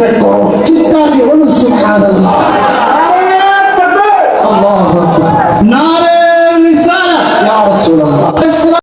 celebrate করো চিৎকার দিয়ে বলুন সুবহানাল্লাহ